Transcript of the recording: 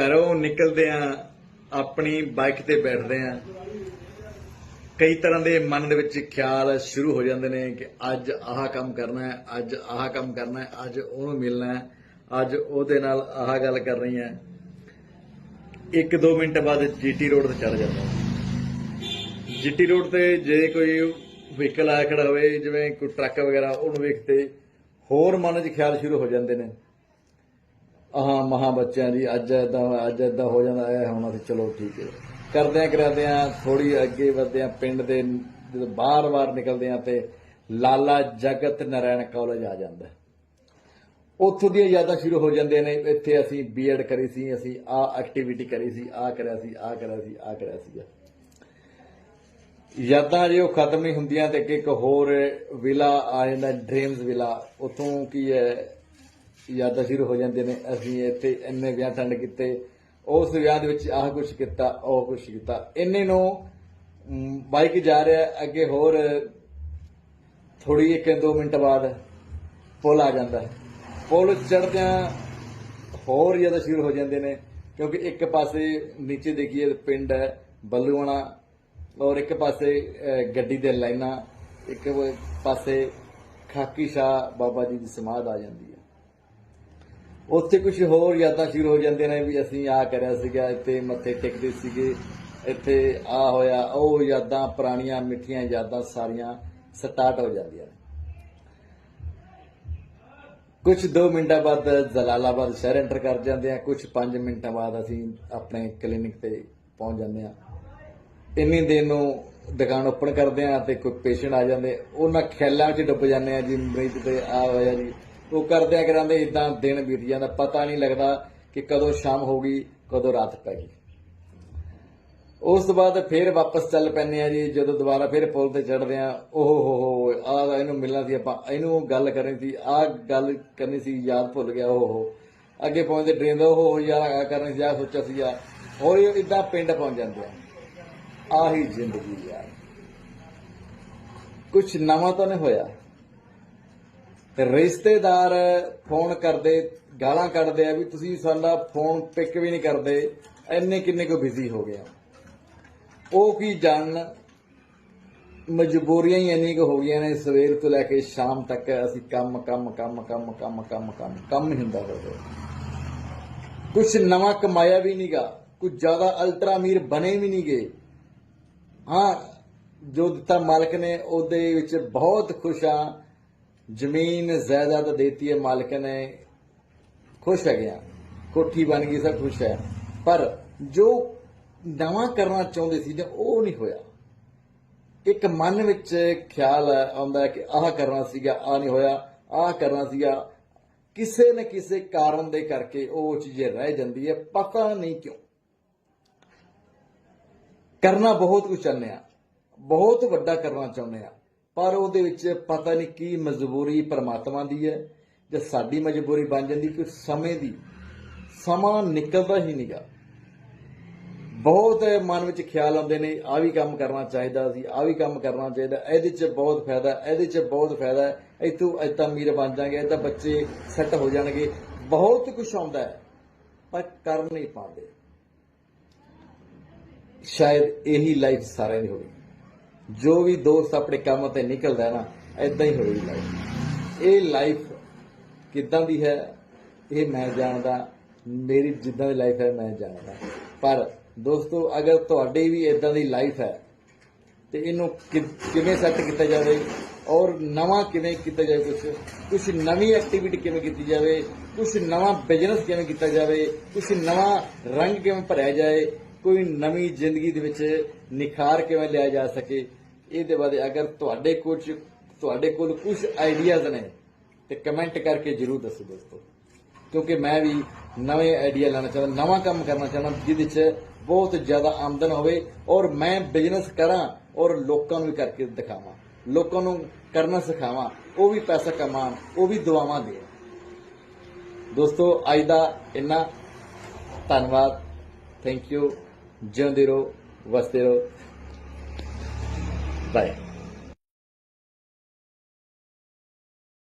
ਘਰੋਂ ਨਿਕਲਦੇ ਆ, ਆਪਣੀ ਬਾਈਕ ਤੇ ਬੈਠਦੇ ਆ। ਕਈ ਤਰ੍ਹਾਂ ਦੇ ਮਨ ਦੇ ਵਿੱਚ ਖਿਆਲ ਸ਼ੁਰੂ ਹੋ ਜਾਂਦੇ ਨੇ ਕਿ ਅੱਜ ਆਹ ਕੰਮ ਕਰਨਾ ਹੈ, ਅੱਜ ਆਹ ਕੰਮ ਕਰਨਾ ਹੈ, ਅੱਜ ਉਹਨੂੰ ਮਿਲਣਾ ਹੈ, ਅੱਜ ਉਹਦੇ ਨਾਲ ਆਹ ਗੱਲ ਕਰਨੀ ਹੈ। ਇੱਕ ਦੋ ਮਿੰਟ ਬਾਅਦ ਜੀਟੀ ਰੋਡ ਤੇ ਚੜ ਜਾਂਦਾ। ਜੀਟੀ ਰੋਡ ਤੇ ਜੇ ਕੋਈ ਵਹੀਕਲ ਆ ਖੜਾ ਹੋਵੇ, ਜਿਵੇਂ ਕੋਈ ਟਰੱਕ ਵਗੈਰਾ, ਉਹਨੂੰ ਵੇਖਤੇ ਹੋਰ ਮਨ 'ਚ ਖਿਆਲ ਸ਼ੁਰੂ ਹੋ ਜਾਂਦੇ ਨੇ। ਆਹਾਂ ਮਹਾ ਬੱਚਿਆਂ ਦੀ ਅੱਜ ਏਦਾਂ ਅੱਜ ਏਦਾਂ ਹੋ ਜਾਂਦਾ ਐ ਹੁਣ ਅਸੀਂ ਚਲੋ ਠੀਕ ਹੈ। ਕਰਦਿਆਂ ਕਰਦਿਆਂ ਥੋੜੀ ਅੱਗੇ ਵਧਦੇ ਆ ਪਿੰਡ ਦੇ ਜਦੋਂ ਬਾਹਰ-ਬਾਹਰ ਨਿਕਲਦੇ ਆ ਤੇ ਲਾਲਾ ਜਗਤ ਨਾਰਾਇਣ ਕਾਲਜ ਆ ਜਾਂਦਾ। ਉੱਥੋਂ ਦੀਆਂ ਯਾਦਾਂ ਸ਼ੁਰੂ ਹੋ ਜਾਂਦੀਆਂ ਨੇ, ਇੱਥੇ ਅਸੀਂ ਬੀਐਡ ਕਰੀ ਸੀ, ਅਸੀਂ ਆਹ ਐਕਟੀਵਿਟੀ ਕਰੀ ਸੀ ਆਹ ਕਰਿਆ ਸੀ ਆਹ ਕਰਿਆ ਸੀ ਆਹ ਕਰਿਆ ਸੀ। ਯਾਦਾਂ ਜੇ ਉਹ ਖਤਮ ਨਹੀਂ ਹੁੰਦੀਆਂ ਤੇ ਇੱਕ ਹੋਰ ਵਿਲਾ ਆ ਜਾਂਦਾ ਡ੍ਰੀਮਸ ਵਿਲਾ, ਉਥੋਂ ਕੀ ਹੈ ਯਾਦਾਂ ਸ਼ੁਰੂ ਹੋ ਜਾਂਦੇ ਨੇ। ਅਸੀਂ ਇੱਥੇ ਇੰਨੇ ਵਿਆਹ ਅਟੈਂਡ ਕੀਤੇ, ਉਸ ਵਿਆਹ ਦੇ ਵਿੱਚ ਆਹ ਕੁਝ ਕੀਤਾ, ਉਹ ਕੁਝ ਕੀਤਾ। ਇੰਨੇ ਨੂੰ ਬਾਈਕ ਜਾ ਰਿਹਾ, ਅੱਗੇ ਹੋਰ ਥੋੜੀ ਇੱਕ ਦੋ ਮਿੰਟ ਬਾਅਦ ਪੁਲ ਆ ਜਾਂਦਾ ਹੈ। ਪੁਲ ਚੜਦਿਆਂ ਹੋਰ ਜ਼ਿਆਦਾ ਸ਼ੁਰੂ ਹੋ ਜਾਂਦੇ ਨੇ, ਕਿਉਂਕਿ ਇੱਕ ਪਾਸੇ ਨੀਚੇ ਦੇਖੀਏ ਪਿੰਡ ਹੈ, ਬੱਲੂਆਣਾ, ਔਰ ਇੱਕ ਪਾਸੇ ਗੱਡੀ ਦੇ ਲਾਈਨਾਂ, ਇੱਕ ਪਾਸੇ ਖਾਕੀ ਸ਼ਾਹ ਬਾਬਾ ਜੀ ਦੀ ਸਮਾਧ ਆ ਜਾਂਦੀ ਹੈ। ਉੱਥੇ ਕੁਝ ਹੋਰ ਯਾਦਾਂ ਸ਼ੁਰੂ ਹੋ ਜਾਂਦੀਆਂ ਨੇ ਵੀ ਅਸੀਂ ਆਹ ਕਰਿਆ ਸੀਗਾ, ਇੱਥੇ ਮੱਥੇ ਟੇਕਦੇ ਸੀਗੇ, ਇੱਥੇ ਆ ਹੋਇਆ, ਉਹ ਯਾਦਾਂ ਪੁਰਾਣੀਆਂ, ਮਿੱਠੀਆਂ ਯਾਦਾਂ ਸਾਰੀਆਂ ਸਟਾਰਟ ਹੋ ਜਾਂਦੀਆਂ ਨੇ। ਕੁਝ 2 ਮਿੰਟਾਂ ਬਾਅਦ ਜਲਾਲਾਬਾਦ ਸ਼ਹਿਰ ਐਂਟਰ ਕਰ ਜਾਂਦੇ ਆ ਕੁਝ 5 ਮਿੰਟਾਂ ਬਾਅਦ ਅਸੀਂ ਆਪਣੇ ਕਲੀਨਿਕ ਤੇ ਪਹੁੰਚ ਜਾਂਦੇ ਆ। ਇੰਨੀ ਦੇਰ ਨੂੰ ਦੁਕਾਨ ਓਪਨ ਕਰਦੇ ਆ ਤੇ ਕੋਈ ਪੇਸ਼ੈਂਟ ਆ ਜਾਂਦੇ, ਉਹਨਾਂ ਖਿਆਲਾਂ 'ਚ ਡੁੱਬ ਜਾਂਦੇ ਆ ਜੀ, ਮਰੀਜ਼ ਤੇ ਆ ਹੋਇਆ ਜੀ। ਉਹ ਕਰਦਿਆਂ ਕਰਾਂਦੇ ਇਦਾਂ ਦਿਨ ਬੀਤ ਜਾਂਦਾ, ਪਤਾ ਨਹੀਂ ਲੱਗਦਾ ਕਿ ਕਦੋਂ ਸ਼ਾਮ ਹੋ ਗਈ, ਕਦੋਂ ਰਾਤ ਪੈ ਗਈ। ਉਸ ਤੋਂ ਬਾਅਦ ਫਿਰ ਵਾਪਸ ਚੱਲ ਪੈਂਦੇ ਆ ਜੀ, ਜਦੋਂ ਦੁਬਾਰਾ ਫਿਰ ਪੁਲ ਤੇ ਚੜਦੇ ਆ, ਓਹ ਹੋ ਹੋ ਆ ਇਹਨੂੰ ਮਿਲਣਾ ਸੀ ਆਪਾਂ, ਇਹਨੂੰ ਗੱਲ ਕਰਨੀ ਸੀ ਆ ਗੱਲ ਕਰਨੀ ਸੀ, ਯਾਦ ਭੁੱਲ ਗਿਆ, ਓਹ ਹੋ ਅੱਗੇ ਪਹੁੰਚਦੇ ਡਰੇਨ ਦਾ, ਓਹ ਹੋ ਯਾਰ ਆ ਕਰਨੀ ਸੀ ਆ ਸੋਚਿਆ ਸੀ ਆ ਹੋਰ ਇਦਾਂ ਪਿੰਡ ਪਹੁੰਚ ਜਾਂਦੇ ਆ। ਆਹੀ ਜ਼ਿੰਦਗੀ ਯਾਰ ਕੁਝ ਨਵਾਂ ਤਾਂ ਨਹੀਂ ਹੋਇਆ। ਤੇ ਰਿਸ਼ਤੇਦਾਰ ਫੋਨ ਕਰਦੇ, ਗਾਲਾਂ ਕੱਢਦੇ ਆ ਵੀ ਤੁਸੀਂ ਸਾਡਾ ਫੋਨ ਪਿਕ ਵੀ ਨਹੀਂ ਕਰਦੇ ਐਨੇ ਕਿੰਨੇ ਕੋ ਬਿਜ਼ੀ ਹੋ ਗਿਆ ਉਹ ਕੀ ਜਾਣਨ ਮਜਬੂਰੀਆਂ ਹੀ ਇੰਨੀ ਕੁ ਹੋ ਗਈਆਂ ਨੇ, ਸਵੇਰ ਤੋਂ ਲੈ ਕੇ ਸ਼ਾਮ ਤੱਕ ਅਸੀਂ ਕੰਮ ਕੰਮ ਕੰਮ ਕੰਮ ਕੰਮ ਕੰਮ ਕੰਮ ਕੰਮ ਹੀ ਹੁੰਦਾ ਹੋਵੇ ਕੁਝ ਨਵਾਂ ਕਮਾਇਆ ਵੀ ਨਹੀਂਗਾ ਕੁਝ ਜ਼ਿਆਦਾ ਅਲਟਰਾ ਅਮੀਰ ਬਣੇ ਵੀ ਨਹੀਂ ਗਏ ਹਾਂ, ਜੋ ਦਿੱਤਾ ਮਾਲਕ ਨੇ, ਉਹਦੇ ਵਿੱਚ ਬਹੁਤ ਖੁਸ਼ ਆ। ਜ਼ਮੀਨ ਜਾਇਦਾਦ ਦੇਤੀ ਹੈ, ਮਾਲਕ ਨੇ ਖੁਸ਼ ਹੈ ਗਿਆ ਕੋਠੀ ਬਣ ਗਈ, ਸਭ ਖੁਸ਼ ਹੈ। ਪਰ ਜੋ ਨਵਾਂ ਕਰਨਾ ਚਾਹੁੰਦੇ ਸੀ ਤੇ ਉਹ ਨਹੀਂ ਹੋਇਆ। ਇੱਕ ਮਨ ਵਿੱਚ ਖਿਆਲ ਆਉਂਦਾ ਕਿ ਆਹ ਕਰਨਾ ਸੀਗਾ ਆ ਨਹੀਂ ਹੋਇਆ, ਆਹ ਕਰਨਾ ਸੀਗਾ। ਕਿਸੇ ਨਾ ਕਿਸੇ ਕਾਰਨ ਦੇ ਕਰਕੇ ਉਹ ਚੀਜ਼ ਰਹਿ ਜਾਂਦੀ ਹੈ, ਪਤਾ ਨਹੀਂ ਕਿਉਂ। ਕਰਨਾ ਬਹੁਤ ਕੁਝ ਚਾਹੁੰਦੇ ਆ, ਬਹੁਤ ਵੱਡਾ ਕਰਨਾ ਚਾਹੁੰਦੇ ਆ। ਪਰ ਉਹਦੇ ਵਿੱਚ ਪਤਾ ਨਹੀਂ ਕੀ ਮਜਬੂਰੀ ਪਰਮਾਤਮਾ ਦੀ ਹੈ ਜਾਂ ਸਾਡੀ ਮਜਬੂਰੀ ਬਣ ਜਾਂਦੀ ਕਿ ਸਮੇਂ ਦੀ, ਸਮਾਂ ਨਿਕਲਦਾ ਹੀ ਨਹੀਂਗਾ। ਬਹੁਤ ਮਨ ਵਿੱਚ ਖਿਆਲ ਆਉਂਦੇ ਨੇ ਆ ਵੀ ਕੰਮ ਕਰਨਾ ਚਾਹੀਦਾ ਸੀ ਆ ਵੀ ਕੰਮ ਕਰਨਾ ਚਾਹੀਦਾ, ਇਹਦੇ 'ਚ ਬਹੁਤ ਫਾਇਦਾ, ਇਹਦੇ 'ਚ ਬਹੁਤ ਫਾਇਦਾ ਹੈ ਇਤੋਂ ਇਤਾਂ ਅਮੀਰ ਬਣ ਜਾਣਗੇ ਇਤਾਂ ਬੱਚੇ ਸੈੱਟ ਹੋ ਜਾਣਗੇ, ਬਹੁਤ ਕੁਝ ਆਉਂਦਾ ਪਰ ਕਰ ਨਹੀਂ ਪਾਉਂਦੇ। ਸ਼ਾਇਦ ਇਹੀ ਲਾਈਫ ਸਾਰਿਆਂ ਦੀ ਹੋਵੇ ਜੋ ਵੀ ਦੋਸਤ ਆਪਣੇ ਕੰਮ ਤੇ ਨਿਕਲਦਾ ਨਾ ਐਦਾਂ ਹੀ ਹੋਈ ਲਾਈਫ ਇਹ ਲਾਈਫ ਕਿੱਦਾਂ ਦੀ ਹੈ, ਇਹ ਮੈਂ ਜਾਣਦਾ, ਮੇਰੀ ਜਿੱਦਾਂ ਦੀ ਲਾਈਫ ਹੈ, ਮੈਂ ਜਾਣਦਾ। ਪਰ ਦੋਸਤੋ, ਅਗਰ ਤੁਹਾਡੀ ਵੀ ਇਦਾਂ ਦੀ ਲਾਈਫ ਹੈ, ਤੇ ਇਹਨੂੰ ਕਿ- ਕਿਵੇਂ ਸੈੱਟ ਕੀਤਾ ਜਾਵੇ, ਔਰ ਨਵਾਂ ਕਿਵੇਂ ਕੀਤਾ ਜਾਵੇ ਕੁਝ ਕੁਝ ਨਵੀਂ ਐਕਟੀਵਿਟੀ ਕਿਵੇਂ ਕੀਤੀ ਜਾਵੇ ਕੁਝ ਨਵਾਂ ਬਿਜ਼ਨਸ ਕਿਵੇਂ ਕੀਤਾ ਜਾਵੇ ਕੁਝ ਨਵਾਂ ਰੰਗ ਕਿਵੇਂ ਭਰਿਆ ਜਾਏ ਕੋਈ ਨਵੀਂ ਜ਼ਿੰਦਗੀ ਦੇ ਵਿੱਚ ਨਿਖਾਰ ਕਿਵੇਂ ਲਿਆ ਜਾ ਸਕੇ, ਇਹਦੇ ਬਾਰੇ ਅਗਰ ਤੁਹਾਡੇ ਕੁਝ ਤੁਹਾਡੇ ਕੋਲ ਕੁਝ ਆਈਡੀਆਜ਼ ਨੇ, ਤੇ ਕਮੈਂਟ ਕਰਕੇ ਜਰੂਰ ਦੱਸੋ ਦੋਸਤੋ। ਕਿਉਂਕਿ ਮੈਂ ਵੀ ਨਵੇਂ ਆਈਡੀਆ ਲੈਣਾ ਚਾਹੁੰਦਾ, ਨਵਾਂ ਕੰਮ ਕਰਨਾ ਚਾਹੁੰਦਾ, ਜਿਹਦੇ 'ਚ ਬਹੁਤ ਜ਼ਿਆਦਾ ਆਮਦਨ ਹੋਵੇ ਔਰ ਮੈਂ ਬਿਜ਼ਨਸ ਕਰਾਂ ਔਰ ਲੋਕਾਂ ਨੂੰ ਵੀ ਕਰਕੇ ਦਿਖਾਵਾਂ, ਲੋਕਾਂ ਨੂੰ ਕਰਨਾ ਸਿਖਾਵਾਂ, ਉਹ ਵੀ ਪੈਸਾ ਕਮਾਉਣ, ਉਹ ਵੀ ਦੁਆਵਾਂ ਦੇਣ। ਦੋਸਤੋ, ਅੱਜ ਦਾ ਇੰਨਾ। ਧੰਨਵਾਦ। ਥੈਂਕ ਯੂ જીવંતી રહો વસતી રહો. બાય